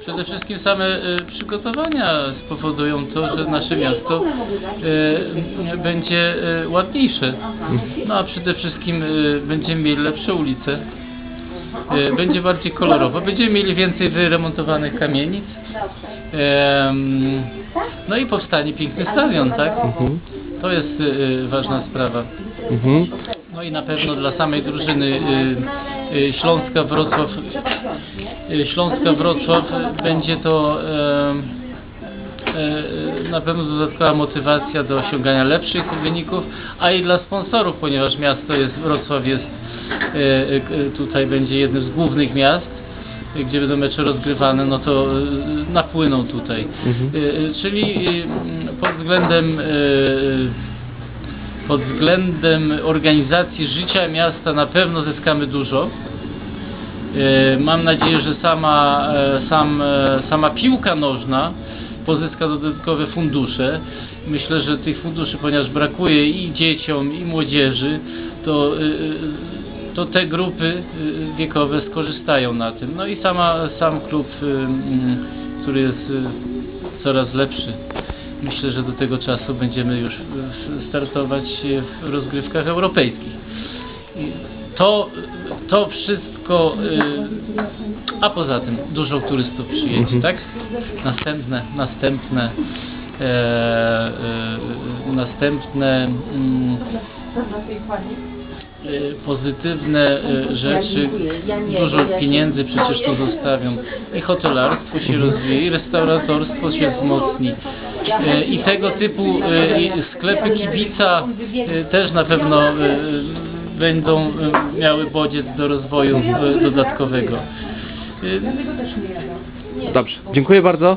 Przede wszystkim same e, przygotowania spowodują to, że nasze miasto e, będzie e, ładniejsze. No a przede wszystkim będziemy mieli lepsze ulice. Będzie bardziej kolorowo. Będziemy mieli więcej wyremontowanych kamienic. No i powstanie piękny stadion, tak? To jest ważna sprawa. Mhm. No i na pewno dla samej drużyny y, y, Śląska Wrocław y, Śląska Wrocław y, będzie to y, y, na pewno dodatkowa motywacja do osiągania lepszych wyników, a i dla sponsorów, ponieważ miasto jest, Wrocław jest y, y, tutaj będzie jednym z głównych miast, y, gdzie będą mecze rozgrywane, no to y, napłyną tutaj. Mhm. Y, y, Czyli y, pod względem y, pod względem organizacji życia miasta na pewno zyskamy dużo. E, Mam nadzieję, że sama, e, sam, e, sama piłka nożna pozyska dodatkowe fundusze. Myślę, że tych funduszy, ponieważ brakuje i dzieciom, i młodzieży, to, to te grupy wiekowe skorzystają na tym. No i sama, sam klub, który jest coraz lepszy. Myślę, że do tego czasu będziemy już e, startować w rozgrywkach europejskich. To, to wszystko, y, a poza tym dużo turystów przyjedzie, Mhm. tak? Następne, następne, e, e, następne mm, e, pozytywne e, rzeczy, dużo pieniędzy przecież to zostawią i hotelarstwo się rozwije, i restauratorstwo się wzmocni E, i tego typu e, sklepy kibica e, też na pewno e, będą e, miały bodziec do rozwoju e, dodatkowego. E, Dobrze, dziękuję bardzo.